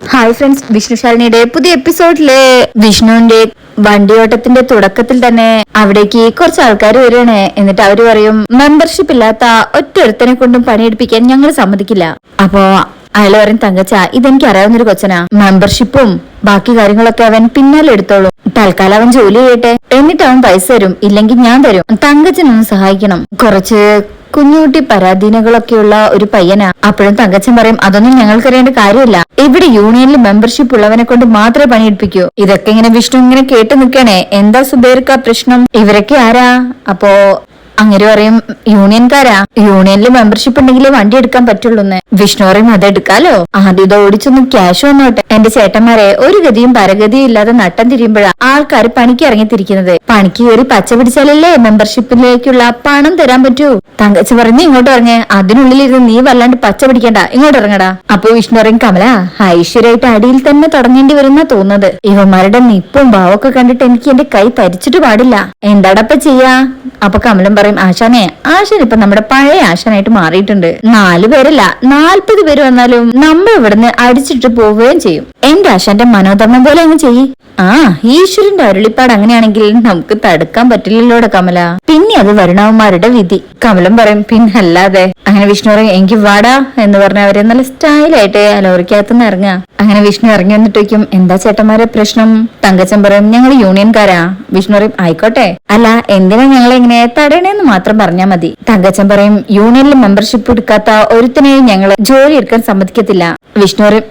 Hi friends വിഷ്ണുശാലിനിയുടെ പുതിയ എപ്പിസോഡിൽ വിഷ്ണുവിന്റെ വണ്ടിയോട്ടത്തിന്റെ തുടക്കത്തിൽ തന്നെ അവിടേക്ക് കുറച്ച് ആൾക്കാർ വരികയാണ്. എന്നിട്ട് അവർ പറയും മെമ്പർഷിപ്പ് ഇല്ലാത്ത ഒറ്റൊരുത്തനെ കൊണ്ടും പണിയെടുപ്പിക്കാൻ ഞങ്ങൾ സമ്മതിക്കില്ല. അപ്പോ അയാൾ പറയും തങ്കച്ച ഇതെനിക്ക് അറിയാവുന്നൊരു കൊച്ചനാ. മെമ്പർഷിപ്പും ബാക്കി കാര്യങ്ങളൊക്കെ അവൻ പിന്നാലെ എടുത്തോളും. തൽക്കാലം അവൻ ജോലി ചെയ്യട്ടെ. എന്നിട്ട് അവൻ പൈസ തരും. ഇല്ലെങ്കിൽ ഞാൻ തരും. തങ്കച്ചനൊന്ന് സഹായിക്കണം. കുറച്ച് കുഞ്ഞുകുട്ടി പരാധീനകളൊക്കെയുള്ള ഒരു പയ്യനാ. അപ്പോഴും തങ്കച്ചൻ പറയും അതൊന്നും ഞങ്ങൾക്കറിയേണ്ട കാര്യമില്ല. ഇവിടെ യൂണിയനിൽ മെമ്പർഷിപ്പ് ഉള്ളവനെ കൊണ്ട് മാത്രമേ പണിയെടുപ്പിക്കൂ. ഇതൊക്കെ ഇങ്ങനെ വിഷ്ണു ഇങ്ങനെ കേട്ട് നിൽക്കണേ. എന്താ സുബേർക്ക പ്രശ്നം? ഇവരൊക്കെ ആരാ? അപ്പോ അങ്ങനെ പറയും യൂണിയൻകാരാ യൂണിയനിൽ മെമ്പർഷിപ്പ് ഉണ്ടെങ്കിൽ വണ്ടി എടുക്കാൻ പറ്റുള്ളൂന്ന്. വിഷ്ണു പറയും അതെടുക്കാലോ ആദ്യം ഇത് ഓടിച്ചൊന്നും ക്യാഷ് വന്നോട്ടെ. എന്റെ ചേട്ടന്മാരെ ഒരു ഗതിയും പരഗതിയും ഇല്ലാതെ നട്ടം തിരിയുമ്പോഴാ ആൾക്കാർ പണിക്ക് ഇറങ്ങിത്തിരിക്കുന്നത്. പണിക്ക് കയറി പച്ച പിടിച്ചാലല്ലേ മെമ്പർഷിപ്പിലേക്കുള്ള പണം തരാൻ പറ്റൂ? തങ്കച്ച പറഞ്ഞു ഇങ്ങോട്ട് ഇറങ്ങേ. അതിനുള്ളിലിരുന്ന് നീ വല്ലാണ്ട് പച്ച പിടിക്കണ്ട. ഇങ്ങോട്ട് ഇറങ്ങടാ. അപ്പൊ വിഷ്ണു പറയും കമല ഐശ്വര്യമായിട്ട് അടിയിൽ തന്നെ തുടങ്ങേണ്ടി വരുന്ന തോന്നുന്നത്. ഇവന്മാരുടെ നിപ്പും ഭാവമൊക്കെ കണ്ടിട്ട് എനിക്ക് എന്റെ കൈ തരിച്ചിട്ട് പാടില്ല. എന്താടപ്പ ചെയ്യാ? അപ്പൊ കമലം പറയും ആശാനെ ആശാൻ ഇപ്പൊ നമ്മുടെ പഴയ ആശാനായിട്ട് മാറിയിട്ടുണ്ട്. നാലു പേരല്ല നാൽപ്പത് പേര് വന്നാലും നമ്മൾ ഇവിടുന്ന് അടിച്ചിട്ട് പോവുകയും ചെയ്യും. ആശാന്റെ മനോധർമ്മം പോലെ അങ്ങ് ചെയ്യ്. ആ ഈശ്വരന്റെ അരുളിപ്പാട് അങ്ങനെയാണെങ്കിൽ നമുക്ക് തടുക്കാൻ പറ്റില്ലല്ലോടെ കമല. പിന്നെ അത് വരുണവന്മാരുടെ വിധി. കമലം പറയും പിന്നെ അല്ലാതെ. അങ്ങനെ വിഷ്ണു പറയും എനിക്ക് വാടാ എന്ന് പറഞ്ഞ അവരെ നല്ല സ്റ്റൈലായിട്ട് ലോറിക്കകത്തുനിന്ന് ഇറങ്ങുക. അങ്ങനെ വിഷ്ണു ഇറങ്ങി വന്നിട്ട് വയ്ക്കും എന്താ ചേട്ടന്മാരെ പ്രശ്നം? തങ്കച്ചൻ പറയും ഞങ്ങൾ യൂണിയൻകാരാ. വിഷ്ണു പറയും ആയിക്കോട്ടെ. അല്ല എന്തിനാ ഞങ്ങൾ ഇങ്ങനെ തടയണേന്ന് മാത്രം പറഞ്ഞാൽ മതി. തങ്കച്ചൻ പറയും യൂണിയനിൽ മെമ്പർഷിപ്പ് എടുക്കാത്ത ഒരുത്തിനെയും ഞങ്ങൾ ജോലി എടുക്കാൻ സമ്മതിക്കത്തില്ല. വിഷ്ണു പറയും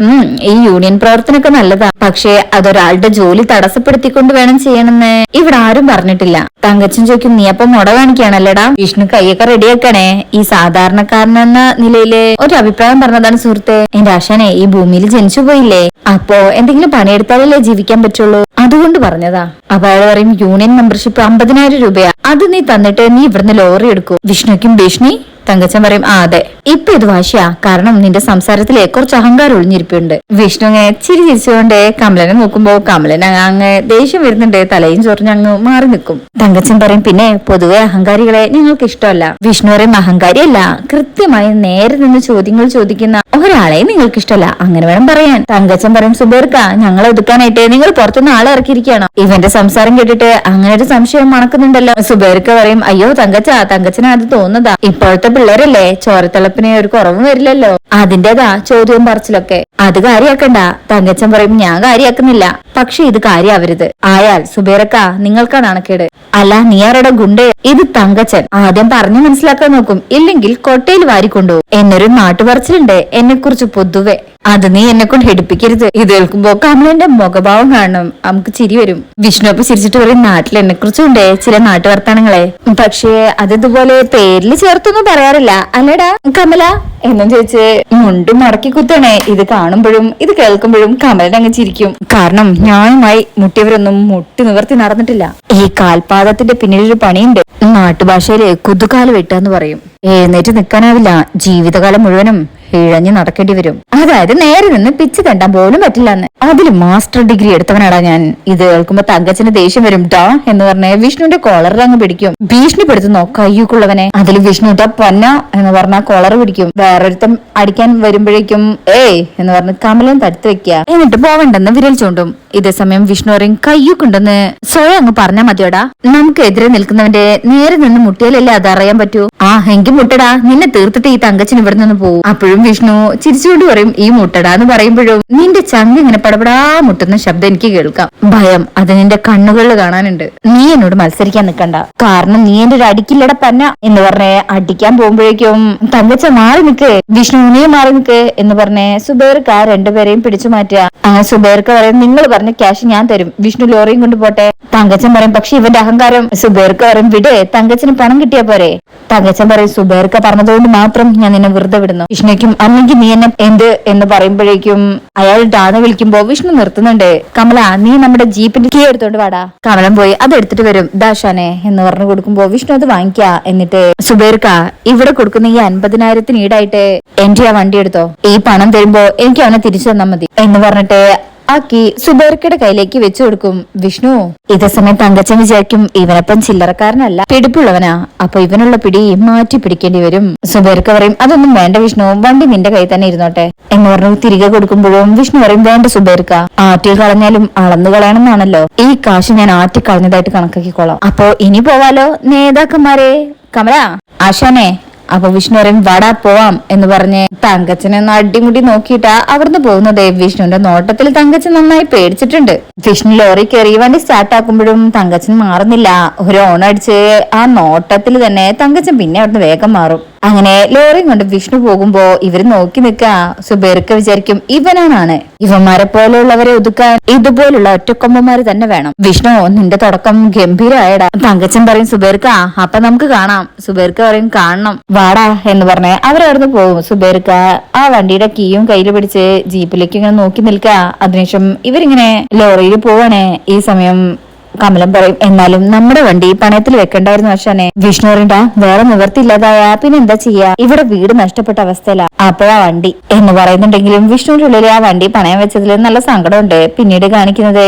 ഈ യൂണിയൻ പ്രവർത്തനമൊക്കെ നല്ലതാ. പക്ഷേ അതൊരാളുടെ ജോലി തടസ്സപ്പെടുത്തിക്കൊണ്ട് വേണം ചെയ്യണമെന്ന് ഇവിടെ ആരും പറഞ്ഞിട്ടില്ല. തങ്കച്ചൻ ചോദിക്കും നീ അപ്പം മുട കാണിക്കുകയാണല്ലേടാ? വിഷ്ണു കൈയൊക്കെ റെഡിയാക്കണേ. ഈ സാധാരണക്കാരനെന്ന നിലയിൽ ഒരു അഭിപ്രായം പറഞ്ഞതാണ് സുഹൃത്തെ. എന്റെ ആശാനെ ഈ ഭൂമിയിൽ ജനിച്ചു പോയില്ലേ? അപ്പോ എന്തെങ്കിലും പണിയെടുത്താലല്ലേ ജീവിക്കാൻ പറ്റുള്ളൂ? അതുകൊണ്ട് പറഞ്ഞതാ. അപ്പൊ അയാൾ പറയും യൂണിയൻ മെമ്പർഷിപ്പ് അമ്പതിനായിരം രൂപയാ. അത് നീ തന്നിട്ട് നീ ഇവിടുന്ന് ലോറി എടുക്കൂ. വിഷ്ണുക്കും ഭീഷണി തങ്കച്ചൻ പറയും ആ അതെ. ഇപ്പൊ ഇത് വാശിയാ. കാരണം നിന്റെ സംസാരത്തിലെ കുറച്ച് അഹങ്കാരം ഒളിഞ്ഞിരിപ്പുണ്ട്. വിഷ്ണു അങ്ങ് ചിരി ചിരിച്ചുകൊണ്ട് കമലനെ നോക്കുമ്പോ കമലൻ അങ്ങ് ദേഷ്യം വരുന്നുണ്ട്. തലയും ചൊറിഞ്ഞ് അങ്ങ് മാറി നിൽക്കും. തങ്കച്ചൻ പറയും പിന്നെ പൊതുവെ അഹങ്കാരികളെ നിങ്ങൾക്ക് ഇഷ്ടമല്ല. വിഷ്ണു പറയും അഹങ്കാരിയല്ല. കൃത്യമായി നേരെ നിന്ന് ചോദ്യങ്ങൾ ചോദിക്കുന്ന ഒരാളെ നിങ്ങൾക്ക് ഇഷ്ടമല്ല. അങ്ങനെ വേണം പറയാൻ. തങ്കച്ചൻ പറയും സുബേർക്ക ഞങ്ങളെ ഒതുക്കാനായിട്ട് നിങ്ങൾ പുറത്തുനിന്ന് ആളെ ഇറക്കിയിരിക്കുകയാണോ. ഇവന്റെ സംസാരം കേട്ടിട്ട് അങ്ങനെ ഒരു സംശയം മണക്കുന്നുണ്ടല്ലോ. സുബേർക്ക പറയും അയ്യോ തങ്കച്ച തങ്കച്ചനാ അത് തോന്നുന്നതാ. ഇപ്പോഴത്തെ പിള്ളേരല്ലേ? ചോരത്തിളപ്പിന് ഒരു കുറവും വരില്ലല്ലോ. അതിന്റേതാ ചോദ്യവും പറച്ചിലൊക്കെ. അത് കാര്യാക്കണ്ട. തങ്കച്ചൻ പറയും ഞാൻ കാര്യാക്കുന്നില്ല. പക്ഷെ ഇത് കാര്യാവരുത്. ആയാൽ സുബേറക്ക നിങ്ങൾക്കാണ് അണക്കേട്. അല്ല നീ ആരുടെ ഗുണ്ടേ? ഇത് തങ്കച്ചൻ. ആദ്യം പറഞ്ഞു മനസ്സിലാക്കാൻ നോക്കും. ഇല്ലെങ്കിൽ കൊട്ടയിൽ വാരിക്കൊണ്ടുപോകും എന്നൊരു നാട്ടുപറച്ചിലുണ്ട്. എന്നെ കുറിച്ച് പൊതുവെ അത് നീ എന്നെ കൊണ്ട് എടുപ്പിക്കരുത് ഇത് കേൾക്കുമ്പോ കമലന്റെ മുഖഭാവം കാണണം. നമുക്ക് ചിരി വരും. വിഷ്ണു അപ്പൊ ചിരിച്ചിട്ട് പറയും നാട്ടിൽ എന്നെ കുറിച്ചുണ്ടേ ചില നാട്ടുവർത്താനങ്ങളെ. പക്ഷേ അത് ഇതുപോലെ പേരിൽ ചേർത്തൊന്നും പറയാറില്ല. അല്ലടാ കമല? എന്നും ചോദിച്ച് മുണ്ടും മടക്കി കുത്തണേ. ഇത് കാണുമ്പോഴും ഇത് കേൾക്കുമ്പോഴും കമലൻ അങ്ങ് ചിരിക്കും. കാരണം ന്യായമായി മുട്ടിയവരൊന്നും മുട്ടി നിവർത്തി നടന്നിട്ടില്ല. ഈ കാൽപാദത്തിന്റെ പിന്നിലൊരു പണിയുണ്ട്. നാട്ടുഭാഷയിൽ കുതുകാൽ വെട്ടാന്ന് പറയും. എഴുന്നേറ്റ് നിൽക്കാനാവില്ല. ജീവിതകാലം മുഴുവനും ഇഴഞ്ഞു നടക്കേണ്ടി വരും. അതായത് നേരെ നിന്ന് പിച്ച് തണ്ടാൻ പോലും പറ്റില്ല എന്ന് അതിൽ മാസ്റ്റർ ഡിഗ്രി എടുത്തവനാടാ ഞാൻ. ഇത് കേൾക്കുമ്പോ തങ്കച്ചന് ദേഷ്യം വരും. ഡാ എന്ന് പറഞ്ഞ വിഷ്ണുവിന്റെ കോളർ അങ്ങ് പിടിക്കും. ഭീഷണിപ്പെടുത്തുന്നോ കയ്യൂക്കുള്ളവനെ അതിൽ വിഷ്ണു ടാ പൊന്ന എന്ന് പറഞ്ഞ കോളർ പിടിക്കും. വേറൊരുത്തം അടിക്കാൻ വരുമ്പോഴേക്കും ഏയ് എന്ന് പറഞ്ഞ് കമലം തടുത്ത് വെക്കുക എന്നിട്ട് പോവണ്ടെന്ന് വിരൽ ചൂണ്ടും. ഇതേ സമയം വിഷ്ണു പറയും കയ്യൂക്കുണ്ടെന്ന് സ്വയം അങ്ങ് പറഞ്ഞാ മതിയോടാ. നമുക്ക് എതിരെ നിൽക്കുന്നവന്റെ നേരെ നിന്ന് മുട്ടിയാലല്ലേ അതറിയാൻ പറ്റൂ? ആ എങ്കിൽ മുട്ടടാ. നിന്നെ തീർത്തിട്ട് ഈ തങ്കച്ചൻ ഇവിടെ നിന്ന് പോകും അപ്പോഴും വിഷ്ണു ചിരിച്ചുകൊണ്ട് പറയും ഈ മുട്ടടാ എന്ന് പറയുമ്പോഴും നിന്റെ ചങ്ക് ഇങ്ങനെ പടപടാ മുട്ടുന്ന ശബ്ദം എനിക്ക് കേൾക്കാം. ഭയം അത് നിന്റെ കണ്ണുകളിൽ കാണാനുണ്ട്. നീ എന്നോട് മത്സരിക്കാൻ നിൽക്കണ്ട കാരണം നീ എന്റെ ഒരു അടിക്കില്ലട പന്ന എന്ന് പറഞ്ഞ് അടിക്കാൻ പോകുമ്പോഴേക്കും തങ്കച്ച മാറി നിൽക്കേ വിഷ്ണു നീ മാറി നിൽക്കേ എന്ന് പറഞ്ഞ് സുബേർക്ക് ആ രണ്ടുപേരെയും പിടിച്ചു ആ സുബേർക്ക് പറയും നിങ്ങൾ പറഞ്ഞ ക്യാഷ് ഞാൻ തരും. വിഷ്ണു ലോറിയും കൊണ്ട് പോട്ടെ. തങ്കച്ചൻ പറയും പക്ഷെ ഇവന്റെ അഹങ്കാരം സുബേർക്ക് പറയും വിടേ തങ്കച്ചന് പണം കിട്ടിയാ പോരെ. തങ്കച്ചൻ പറയും സുബേർക്ക പറഞ്ഞതുകൊണ്ട് മാത്രം ഞാൻ നിന്നെ വെറുതെ വിടുന്നു. വിഷ്ണുക്കും അല്ലെങ്കിൽ നീ എന്നെ എന്ത്? എന്ന് പറയുമ്പോഴേക്കും അയാൾ ഡാന്ന് വിളിക്കുമ്പോ വിഷ്ണു നിർത്തുന്നുണ്ട്. കമല നീ നമ്മുടെ ജീപ്പിന്റെ കീ എടുത്തോണ്ട് വാടാ. കമലം പോയി അത് എടുത്തിട്ട് വരും. ദാഷാനെ എന്ന് പറഞ്ഞു കൊടുക്കുമ്പോ വിഷ്ണു അത് വാങ്ങിക്ക. എന്നിട്ട് സുബേർക്ക ഇവിടെ കൊടുക്കുന്ന ഈ അൻപതിനായിരത്തിന് ഈടായിട്ട് എന്റെ ആ വണ്ടി എടുത്തോ. ഈ പണം തരുമ്പോ എനിക്ക് അവനെ തിരിച്ചു തന്നാ മതി. എന്ന് പറഞ്ഞിട്ട് ആക്കി സുബേർക്കയുടെ കയ്യിലേക്ക് വെച്ചു കൊടുക്കും. വിഷ്ണു ഇതേ സമയം തങ്കച്ചൻ വിചാരിക്കും ഇവനപ്പം ചില്ലറക്കാരനല്ല. പിടിപ്പുള്ളവനാ. അപ്പൊ ഇവനുള്ള പിടി മാറ്റി പിടിക്കേണ്ടി വരും. സുബേർക്ക പറയും അതൊന്നും വേണ്ട വിഷ്ണു വണ്ടി നിന്റെ കൈ തന്നെ ഇരുന്നോട്ടെ. എന്ന് പറഞ്ഞു തിരികെ കൊടുക്കുമ്പോഴും വിഷ്ണു പറയും വേണ്ട സുബേർക്ക ആറ്റിൽ കളഞ്ഞാലും അളന്നു കളയണമെന്നാണല്ലോ. ഈ കാശ് ഞാൻ ആറ്റി കളഞ്ഞതായിട്ട് കണക്കാക്കിക്കോളാം. അപ്പോ ഇനി പോവാലോ നേതാക്കന്മാരെ. കമല ആശാനെ. അപ്പൊ വിഷ്ണുവരൻ വടാ പോവാം എന്ന് പറഞ്ഞ് തങ്കച്ചനെ ഒന്ന് അടിമുടി നോക്കിയിട്ടാ അവിടുന്ന് പോകുന്നത്. വിഷ്ണുവിന്റെ നോട്ടത്തിൽ തങ്കച്ചൻ നന്നായി പേടിച്ചിട്ടുണ്ട്. വിഷ്ണു ലോറി കയറി വണ്ടി സ്റ്റാർട്ട് ആക്കുമ്പോഴും തങ്കച്ചൻ മാറുന്നില്ല. ഒരു ഓണടിച്ച് ആ നോട്ടത്തിൽ തന്നെ തങ്കച്ചൻ പിന്നെ അവിടുന്ന് വേഗം മാറും. അങ്ങനെ ലോറിയും കൊണ്ട് വിഷ്ണു പോകുമ്പോ ഇവർ നോക്കി നിൽക്കാ സുബേർക്ക് വിചാരിക്കും ഇവനാണ്. ഇവന്മാരെ പോലെയുള്ളവരെ ഒതുക്കാൻ ഇതുപോലുള്ള ഒറ്റക്കൊമ്പന്മാര് തന്നെ വേണം. വിഷ്ണു നിന്റെ തുടക്കം ഗംഭീരമായടാ തങ്കച്ചൻ പറയും സുബേർക്ക അപ്പൊ നമുക്ക് കാണാം. സുബേർക്ക പറയും കാണണം. വാടാ എന്ന് പറഞ്ഞ് അവരവിടുന്ന് പോകും. സുബേർക്ക ആ വണ്ടിയുടെ കീയും കയ്യിൽ പിടിച്ച് ജീപ്പിലേക്ക് ഇങ്ങനെ നോക്കി നിൽക്കുക അതിനുശേഷം ഇവരിങ്ങനെ ലോറിയിൽ പോവാണേ. ഈ സമയം കമലം പറയും എന്നാലും നമ്മുടെ വണ്ടി പണയത്തിൽ വെക്കണ്ടായിരുന്നു അശ്വനെ വിഷ്ണുറിന്റെ വേറെ നിവർത്തിയില്ലാതായ പിന്നെ എന്താ ചെയ്യാ? ഇവിടെ വീട് നഷ്ടപ്പെട്ട അവസ്ഥയിലാ. അപ്പോഴാ വണ്ടി. എന്ന് പറയുന്നുണ്ടെങ്കിലും വിഷ്ണുവിന്റെ ഉള്ളിൽ ആ വണ്ടി പണയം വെച്ചതിൽ നല്ല സങ്കടമുണ്ട്. പിന്നീട് കാണിക്കുന്നത്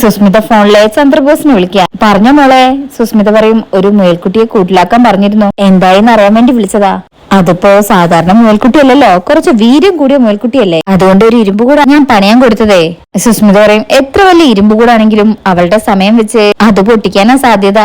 സുസ്മിത ഫോണിലെ ചന്ദ്രബോസിനെ വിളിക്കുക പറഞ്ഞ മോളെ സുസ്മിത പറയും. ഒരു മേൽക്കുട്ടിയെ കൂട്ടിലാക്കാൻ പറഞ്ഞിരുന്നു. എന്തായെന്ന് അറിയാൻ വേണ്ടി വിളിച്ചതാ. അതിപ്പോ സാധാരണ മുയൽക്കുട്ടിയല്ലല്ലോ കുറച്ച് വീര്യം കൂടിയ മുയൽക്കുട്ടിയല്ലേ അതുകൊണ്ട് ഒരു ഇരുമ്പ് കൂടെ ഞാൻ പണയാൻ കൊടുത്തതേ. സുസ്മിത പറയും എത്ര വലിയ ഇരുമ്പ് കൂടാണെങ്കിലും അവളുടെ സമയം വെച്ച് അത് പൊട്ടിക്കാനാ സാധ്യത.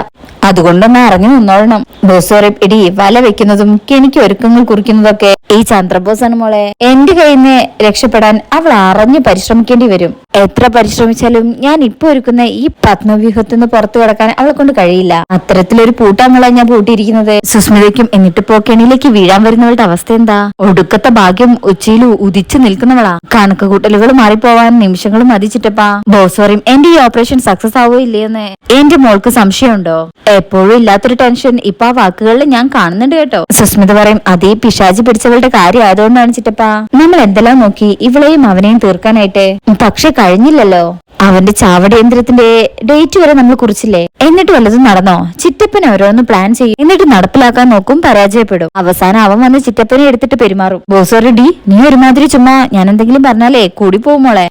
അതുകൊണ്ടൊന്ന് അറിഞ്ഞു നിന്നോളണം. ബോസ് പറയും ഇടി വല വെക്കുന്നതും കെണിക്ക് ഒരുക്കങ്ങൾ കുറിക്കുന്നതൊക്കെ ഈ ചന്ദ്രബോസാണ് മോളെ. എന്റെ കയ്യിൽ നിന്ന് രക്ഷപ്പെടാൻ അവൾ അറിഞ്ഞു പരിശ്രമിക്കേണ്ടി വരും. എത്ര പരിശ്രമിച്ചാലും ഞാൻ ഇപ്പൊ ഒരുക്കുന്ന ഈ പത്മവ്യൂഹത്തിൽ നിന്ന് പുറത്തു കിടക്കാൻ അവളെ കൊണ്ട് കഴിയില്ല. അത്തരത്തിലൊരു പൂട്ടാമുള്ള ഞാൻ പൂട്ടിയിരിക്കുന്നത്. സുസ്മിതയ്ക്കും എന്നിട്ടിപ്പോ കെണിയിലേക്ക് വീഴാൻ വരുന്നവളുടെ അവസ്ഥ എന്താ? ഒടുക്കത്തെ ഭാഗ്യം ഉച്ചയിൽ ഉദിച്ചു നിൽക്കുന്നവളാ. കണക്ക് കൂട്ടലുകൾ മാറിപ്പോവാൻ നിമിഷങ്ങൾ മതിച്ചിട്ടപ്പാ. ബോസ് പറയും എന്റെ ഈ ഓപ്പറേഷൻ സക്സസ് ആവോ ഇല്ലയെന്ന് എന്റെ മോൾക്ക് സംശയമുണ്ടോ? എപ്പോഴും ഇല്ലാത്തൊരു ടെൻഷൻ ഇപ്പൊ ആ വാക്കുകളിൽ ഞാൻ കാണുന്നുണ്ട് കേട്ടോ. സുസ്മിത പറയും അതേ പിശാചി പിടിച്ചവളുടെ കാര്യം ആയതുകൊണ്ടാണ് ചിറ്റപ്പാ. നമ്മൾ എന്തെല്ലാം നോക്കി? ഇവളെയും അവനെയും തീർക്കാനായിട്ട്. പക്ഷെ കഴിഞ്ഞില്ലല്ലോ. അവന്റെ ചാവടയന്ത്രത്തിന്റെ ഡേറ്റ് വരെ നമ്മൾ കുറിച്ചില്ലേ? എന്നിട്ട് വല്ലതും നടന്നോ? ചിറ്റപ്പൻ ഓരോന്ന് പ്ലാൻ ചെയ്യും. എന്നിട്ട് നടപ്പിലാക്കാൻ നോക്കും പരാജയപ്പെടും. അവസാനം അവൻ വന്ന് ചിറ്റപ്പനെ എടുത്തിട്ട് പെരുമാറും. ബോസോറി ഡി നീ ഒരുമാതിരി ചുമ്മാ ഞാൻ എന്തെങ്കിലും പറഞ്ഞാലേ കൂടി പോകും മോളെ.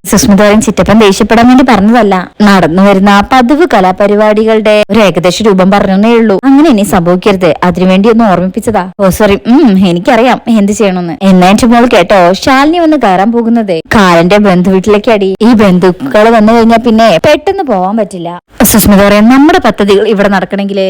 ചിറ്റപ്പൻ ദേഷ്യപ്പെടാൻ വേണ്ടി പറഞ്ഞതല്ല. നടന്നു വരുന്ന പതിവ് കലാപരിപാടികളുടെ ഒരു ഏകദേശ രൂപം പറഞ്ഞേ ഉള്ളൂ. അങ്ങനെ ഇനി സംഭവിക്കരുത്. അതിനുവേണ്ടി ഒന്ന് ഓർമ്മിപ്പിച്ചതാ. ബോസോറി ഉം എനിക്കറിയാം എന്ത് ചെയ്യണമെന്ന് എന്നാ മോൾ കേട്ടോ ശാലിനി വന്ന് കയറാൻ പോകുന്നത്. കാലന്റെ ബന്ധു വീട്ടിലേക്കടി. ഈ ബന്ധുക്കൾ വന്നു കഴിഞ്ഞാൽ പിന്നെ പെട്ടെന്ന് പോവാൻ പറ്റില്ല. സുസ്മിത പറയാം നമ്മുടെ പദ്ധതികൾ ഇവിടെ നടക്കണമെങ്കിൽ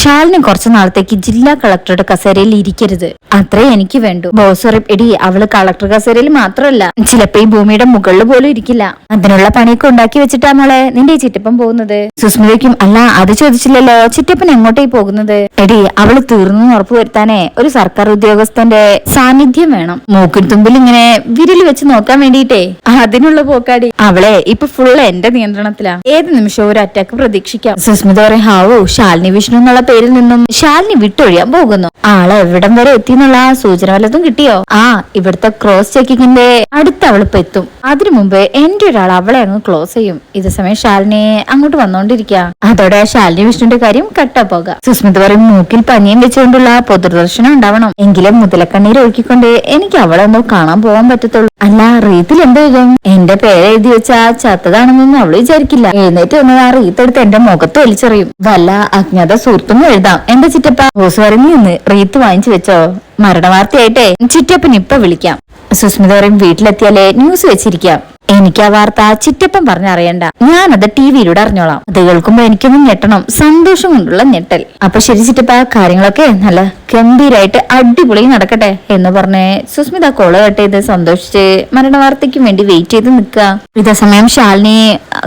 ഷാലിനെ കുറച്ചു നാളത്തേക്ക് ജില്ലാ കളക്ടറുടെ കസേരയിൽ ഇരിക്കരുത്. അത്രേ എനിക്ക് വേണ്ടു. ബോസ് എടി അവൾ കളക്ടർ കസേരയിൽ മാത്രമല്ല ചിലപ്പോ ഈ ഭൂമിയുടെ മുകളിൽ പോലും ഇരിക്കില്ല. അതിനുള്ള പണിയൊക്കെ ഉണ്ടാക്കി വെച്ചിട്ടാ മോളെ നിന്റെ ചിറ്റപ്പൻ പോകുന്നത്. സുസ്മിതയ്ക്കും അല്ല അത് ചോദിച്ചില്ലല്ലോ ചിറ്റപ്പൻ എങ്ങോട്ടേ പോകുന്നത്? എടി അവൾ തീർന്നു ഉറപ്പ് വരുത്താനേ ഒരു സർക്കാർ ഉദ്യോഗസ്ഥന്റെ സാന്നിധ്യം വേണം. മൂക്കിൻ തുമ്പിൽ ഇങ്ങനെ വിരൽ വെച്ച് നോക്കാൻ വേണ്ടിയിട്ടേ. അതിനുള്ള പോക്കാടി. അവളെ ഇപ്പൊ ഫുള്ള് എന്റെ നിയന്ത്രണത്തിലാ. ഏത് നിമിഷവും ഒരു അറ്റാക്ക് പ്രതീക്ഷിക്കാം. സുസ്മിത പറയും ഹാവോ ശാലിനി വിഷ്ണു എന്നുള്ള പേരിൽ നിന്നും ശാലിനി വിട്ടൊഴിയാൻ പോകുന്നു. ആളെ എവിടം വരെ എത്തി എന്നുള്ള സൂചന വല്ലതും കിട്ടിയോ? ആ ഇവിടുത്തെ ക്രോസ് ചെക്കിങ്ങിന്റെ അടുത്ത അവളിപ്പോ എത്തും. അതിനു മുമ്പ് എന്റെ ഒരാൾ അവളെ അങ്ങ് ക്ലോസ് ചെയ്യും. ഇതേ സമയം ശാലിനി അങ്ങോട്ട് വന്നോണ്ടിരിക്കുക അതോടെ ശാലിനി വിഷ്ണുവിന്റെ കാര്യം കട്ട പോകാം. സുസ്മിത പറയും മൂക്കിൽ പനിയും വെച്ചുകൊണ്ടുള്ള പൊതുദർശനം ഉണ്ടാവണം. എങ്കിലും മുതലക്കണ്ണീർ ഒഴുക്കിക്കൊണ്ട് എനിക്ക് അവളെ ഒന്ന് കാണാൻ പോകാൻ പറ്റത്തുള്ളൂ. അല്ല റീത്തിൽ എന്ത് എഴുതും എന്റെ പേര് എഴുതി വെച്ചാ ചത്തതാണെന്നൊന്നും അവൾ വിചാരിക്കില്ല. എഴുന്നേറ്റ് വന്നത് ആ റീത്ത് എടുത്ത് എന്റെ മുഖത്ത് വലിച്ചെറിയും. വല്ല അജ്ഞാത സുഹൃത്തും എഴുതാം. എന്റെ ചിറ്റപ്പ? ഹോസ് പറഞ്ഞു നിന്ന് റീത്ത് വാങ്ങിച്ചു വെച്ചോ. മരണവാർത്തയായിട്ടേ. ചിറ്റപ്പൻ ഇപ്പൊ വിളിക്കാം. സുസ്മിത പറയും വീട്ടിലെത്തിയാലേ ന്യൂസ് വെച്ചിരിക്കാം. എനിക്ക് ആ വാർത്ത ചിറ്റപ്പൻ പറഞ്ഞറിയണ്ട. ഞാനത് ടി വിയിലൂടെ അറിഞ്ഞോളാം. അത് കേൾക്കുമ്പോ എനിക്കൊന്നും ഞെട്ടണം. സന്തോഷം കൊണ്ടുള്ള ഞെട്ടൽ. അപ്പൊ ശരി ചിറ്റപ്പ കാര്യങ്ങളൊക്കെ നല്ല ഗംഭീരായിട്ട് അടിപൊളി നടക്കട്ടെ എന്ന് പറഞ്ഞ് സുസ്മിത കോൾ കട്ട് ചെയ്ത് സന്തോഷിച്ച് മരണ വാർത്തയ്ക്ക് വേണ്ടി വെയിറ്റ് ചെയ്ത് നിൽക്കുക. ഇതേ സമയം ശാലിനി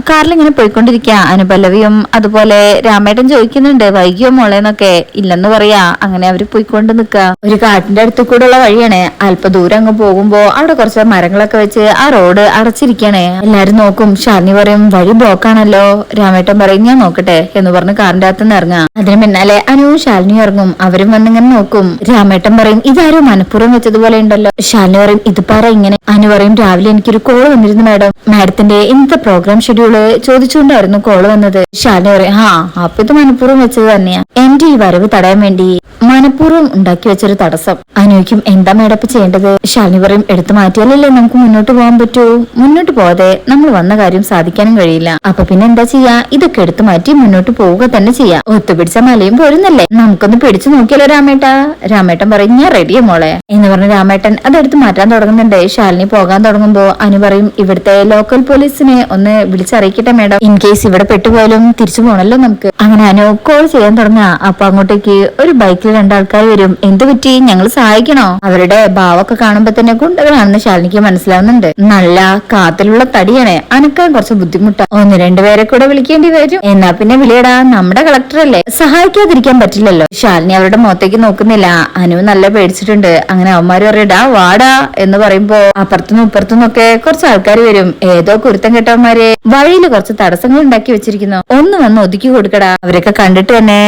കാറിൽ ഇങ്ങനെ പോയിക്കൊണ്ടിരിക്കുക. അനുപല്ലവിയും അതുപോലെ രാമേട്ടൻ ചോദിക്കുന്നുണ്ട് വൈകിയോ മോളേന്നൊക്കെ ഇല്ലെന്ന് പറയാ. അങ്ങനെ അവർ പോയിക്കൊണ്ട് നിൽക്കുക. ഒരു കാട്ടിന്റെ അടുത്ത് ഉള്ള വഴിയാണ്. അല്പ ദൂരം അങ്ങ് പോകുമ്പോ അവിടെ കുറച്ച് മരങ്ങളൊക്കെ വെച്ച് ആ റോഡ് അടച്ചിരിക്കണേ എല്ലാരും നോക്കും. ഷാലിനി പറയും വഴി ബ്ലോക്കാണല്ലോ രാമേട്ടൻ പറയും ഞാൻ നോക്കട്ടെ എന്ന് പറഞ്ഞ് കാറിന്റെ അകത്തുനിന്ന് ഇറങ്ങാം അതിന് പിന്നാലെ അനുവും ശാലിനി ഇറങ്ങും. അവരും വന്നിങ്ങനെ നോക്കും. രാമേട്ടൻ പറയും ഇതാരോ മനഃപൂർവം വെച്ചതുപോലെ ഉണ്ടല്ലോ. ശാലിനി പറയും ഇത് പറ ഇങ്ങനെ. അനു പറയും രാവിലെ എനിക്കൊരു കോൾ വന്നിരുന്നു മാഡം. മാഡത്തിന്റെ ഇന്നത്തെ പ്രോഗ്രാം ഷെഡ്യൂൾ ചോദിച്ചുകൊണ്ടായിരുന്നു കോൾ വന്നത്. ശാലിനി പറയും ആ അപ്പൊ ഇത് മനഃപൂർവം വെച്ചത് തന്നെയാ. എന്റെ ഈ വരവ് തടയാൻ വേണ്ടി മനഃപൂർവം ഉണ്ടാക്കി വെച്ചൊരു തടസ്സം. അനുവയ്ക്കും എന്താ മേടപ്പ് ചെയ്യേണ്ടത്? ശാലിനി പറയും എടുത്തു മാറ്റിയാലല്ലേ നമുക്ക് മുന്നോട്ട് പോകാൻ പറ്റൂ? മുന്നോട്ട് പോകാതെ നമ്മൾ വന്ന കാര്യം സാധിക്കാനും കഴിയില്ല. അപ്പൊ പിന്നെ എന്താ ചെയ്യാ? ഇതൊക്കെ എടുത്തു മാറ്റി മുന്നോട്ട് പോവുക തന്നെ ചെയ്യാം. ഒത്തുപിടിച്ച മലയും പോരുന്നല്ലേ? നമുക്കൊന്ന് പിടിച്ചു നോക്കിയാലോ രാമേട്ട? രാമേട്ടൻ പറയും ഞാൻ റെഡിയ മോളെ. എന്ന് പറഞ്ഞ രാമേട്ടൻ അതെടുത്ത് മാറ്റാൻ തുടങ്ങുന്നുണ്ട്. ശാലിനി പോകാൻ തുടങ്ങുമ്പോ അനു പറയും ഇവിടുത്തെ ലോക്കൽ പോലീസിനെ ഒന്ന് വിളിച്ചറിയിക്കട്ടെ മേഡം. ഇൻ കേസ് ഇവിടെ പെട്ടുപോയാലും തിരിച്ചു പോകണല്ലോ നമുക്ക്. അങ്ങനെ അനു കോൾ ചെയ്യാൻ തുടങ്ങാ അപ്പൊ അങ്ങോട്ടേക്ക് ഒരു ബൈക്കിൽ രണ്ടാൾക്കാർ വരും. എന്ത് പറ്റി? ഞങ്ങൾ സഹായിക്കണോ? അവരുടെ ഭാവമൊക്കെ കാണുമ്പോ തന്നെ ഗുണ്ടകളാണെന്ന് ശാലിനിക്ക് മനസ്സിലാവുന്നുണ്ട്. നല്ല കാത്തിലുള്ള തടിയാണ്. അനക്കാൻ കുറച്ച് ബുദ്ധിമുട്ടാ. ഒന്ന് രണ്ടുപേരെ കൂടെ വിളിക്കേണ്ടി വരും. എന്നാ പിന്നെ വിളിയടാ. നമ്മുടെ കളക്ടർ അല്ലേ? സഹായിക്കാതിരിക്കാൻ പറ്റില്ലല്ലോ. ശാലിനി അവരുടെ മുഖത്തേക്ക് നോക്കുന്നില്ല. അനു നല്ല പേടിച്ചിട്ടുണ്ട്. അങ്ങനെ അവന്മാര് പറയടാ വാടാ എന്ന് പറയുമ്പോ അപ്പുറത്തുനിന്നും ഇപ്പുറത്തുനിന്നൊക്കെ കുറച്ച് ആൾക്കാർ വരും. ഏതോ കുരുത്തം കെട്ടവന്മാരെ വഴിയിൽ കുറച്ച് തടസ്സങ്ങൾ ഉണ്ടാക്കി വെച്ചിരിക്കുന്നു. ഒന്ന് വന്ന് ഒതുക്കി കൊടുക്കടാ. അവരൊക്കെ കണ്ടിട്ട് തന്നെ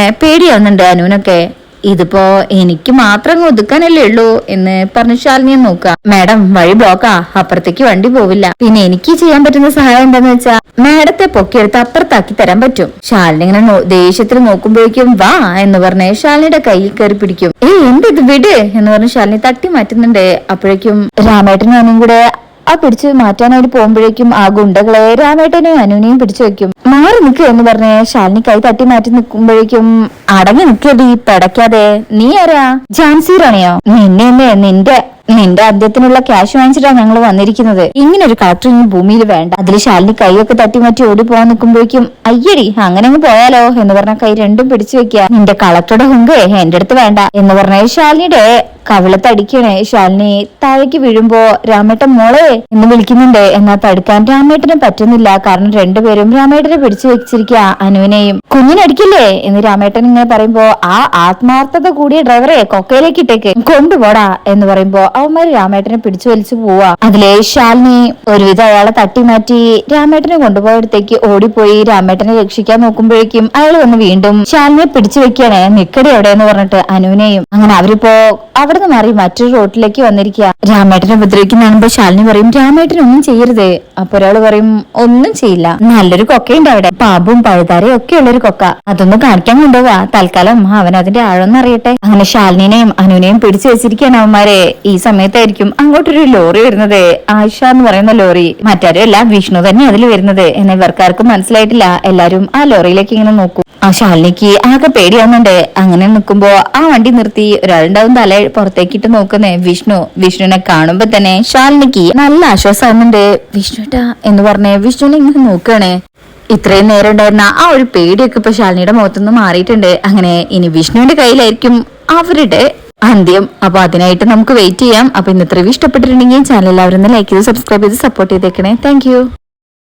പേടിയാവുന്നുണ്ട് അനുവിനൊക്കെ. ഇതിപ്പോ എനിക്ക് മാത്രം ഒതുക്കാനല്ലേ ഉള്ളൂ എന്ന് പറഞ്ഞു ശാലിനിയെ നോക്കുക. മാഡം വഴി ബ്ലോക്കാ അപ്പുറത്തേക്ക് വണ്ടി പോവില്ല. പിന്നെ എനിക്ക് ചെയ്യാൻ പറ്റുന്ന സഹായം എന്താന്ന് വെച്ചാ മാഡത്തെ പൊക്കിയെടുത്ത് അപ്പുറത്താക്കി തരാൻ പറ്റും. ശാലിനി ഇങ്ങനെ ദേഷ്യത്തിൽ നോക്കുമ്പോഴേക്കും വാ എന്ന് പറഞ്ഞ് ശാലിനിയുടെ കയ്യിൽ കയറി പിടിക്കും. ഏ എന്ത് ഇത് വിട് എന്ന് പറഞ്ഞ് ശാലിനി തട്ടി മാറ്റുന്നുണ്ട്. അപ്പോഴേക്കും രാമേട്ടനും അനുവും കൂടെ ആ പിടിച്ച് മാറ്റാനായിട്ട് പോകുമ്പോഴേക്കും ആ ഗുണ്ടകളെ രാമേട്ടനെയും അനുവിനെയും പിടിച്ചു വെക്കും. മാറി നിൽക്കുക എന്ന് പറഞ്ഞ് ശാലിനി കൈ തട്ടി മാറ്റി നിൽക്കുമ്പോഴേക്കും അടങ്ങി നിൽക്കടി പടയ്ക്കാതെ. നീ ആരാ? ജാൻസി റാണിയോ? നിന്നെ നിന്റെ നിന്റെ അദ്ദേഹത്തിനുള്ള ക്യാഷ് വാങ്ങിച്ചിട്ടാണ് ഞങ്ങൾ വന്നിരിക്കുന്നത്. ഇങ്ങനെ ഒരു കളക്ടർ ഭൂമിയിൽ വേണ്ട. അതിൽ ശാലിനി കൈയൊക്കെ തട്ടി മാറ്റി ഓടി പോകാൻ നിൽക്കുമ്പോഴേക്കും അയ്യടി അങ്ങനെ അങ്ങ് പോയാലോ? എന്ന് പറഞ്ഞ കൈ രണ്ടും പിടിച്ചു വെക്കുക നിന്റെ കളക്ടറുടെ ഹുങ്കേ എന്റെ അടുത്ത് വേണ്ട. എന്ന് പറഞ്ഞ ശാലിനിയുടെ കവിളത്തടിക്കണേ ശാലിനി താഴേക്ക് വീഴുമ്പോ രാമേട്ടൻ മോളെ എന്ന് വിളിക്കുന്നുണ്ട്. എന്നാ തടുക്കാൻ രാമേട്ടന് പറ്റുന്നില്ല. കാരണം രണ്ടുപേരും രാമേട്ടനെ പിടിച്ചു വെച്ചിരിക്കുക അനുവിനെയും. കുഞ്ഞിനടിക്കില്ലേ എന്ന് രാമേട്ടൻ ഇങ്ങനെ പറയുമ്പോ ആ ആത്മാർത്ഥത കൂടിയ ഡ്രൈവറെ കൊക്കയിലേക്ക് ഇട്ടേക്ക്. കൊണ്ടുപോടാ എന്ന് പറയുമ്പോ അവന്മാര് രാമേട്ടനെ പിടിച്ചു വലിച്ചു പോവാ. അതിലെ ശാലിനി ഒരുവിധം അയാളെ തട്ടി മാറ്റി രാമേട്ടനെ കൊണ്ടുപോയടത്തേക്ക് ഓടിപ്പോയി രാമേട്ടനെ രക്ഷിക്കാൻ നോക്കുമ്പോഴേക്കും അയാൾ വന്ന് വീണ്ടും ശാലിനിയെ പിടിച്ചു വെക്കുകയാണ്. നിക്കടി എവിടെ എന്ന് പറഞ്ഞിട്ട് അനുവിനെയും. അങ്ങനെ അവരിപ്പോ അവിടെ നിന്ന് മാറി മറ്റൊരു റോട്ടിലേക്ക് വന്നിരിക്കുക. രാമേട്ടനെ ഉപദ്രവിക്കുന്ന ശാലിനി പറയും രാമേട്ടൻ ഒന്നും ചെയ്യരുത്. അപ്പൊ ഒരാൾ പറയും ഒന്നും ചെയ്യില്ല. നല്ലൊരു കൊക്കയുണ്ട് അവിടെ. പാമ്പും പഴുതാരയും ഒക്കെ ഉള്ളൊരു കൊക്ക. അതൊന്നും കാണിക്കാൻ കൊണ്ടുപോവാ തൽക്കാലം അവൻ അതിന്റെ ആഴം അറിയട്ടെ. അങ്ങനെ ശാലിനിനെയും അനുവിനെയും പിടിച്ചു വെച്ചിരിക്കുകയാണ് അവന്മാരെ. ഈ സമയത്തായിരിക്കും അങ്ങോട്ടൊരു ലോറി വരുന്നത്. ആയിഷ എന്ന് പറയുന്ന ലോറി മറ്റാരും അല്ല വിഷ്ണു തന്നെ അതിൽ വരുന്നത്. എന്നെ ഇവർക്കാർക്കും മനസ്സിലായിട്ടില്ല. എല്ലാരും ആ ലോറിയിലേക്ക് ഇങ്ങനെ നോക്കും. ആ ശാലിനിക്ക് ആകെ പേടിയാവുന്നുണ്ട്. അങ്ങനെ നിൽക്കുമ്പോ ആ വണ്ടി നിർത്തി ഒരാളുണ്ടാവും തല പുറത്തേക്കിട്ട് നോക്കുന്നേ വിഷ്ണു. വിഷ്ണുവിനെ കാണുമ്പോ തന്നെ ശാലിനിക്ക് നല്ല ആശ്വാസമാവുന്നുണ്ട്. വിഷ്ണുട്ടാ എന്ന് പറഞ്ഞേ വിഷ്ണുവിനെ ഇങ്ങനെ നോക്കുകയാണ്. ഇത്രയും നേരം ഉണ്ടായിരുന്ന ആ ഒരു പേടിയൊക്കെ ഇപ്പൊ ശാലിനിയുടെ മുഖത്തുനിന്ന് മാറിയിട്ടുണ്ട്. അങ്ങനെ ഇനി വിഷ്ണുവിന്റെ കയ്യിലായിരിക്കും അവരുടെ അന്ത്യം. അപ്പൊ അതിനായിട്ട് നമുക്ക് വെയിറ്റ് ചെയ്യാം. അപ്പൊ ഇന്നത്തെ ഇത്രയും ഇഷ്ടപ്പെട്ടിട്ടുണ്ടെങ്കിൽ ചാനൽ എല്ലാവരും ലൈക്ക് ചെയ്ത് സബ്സ്ക്രൈബ് ചെയ്ത് സപ്പോർട്ട് ചെയ്തേക്കണേ. താങ്ക്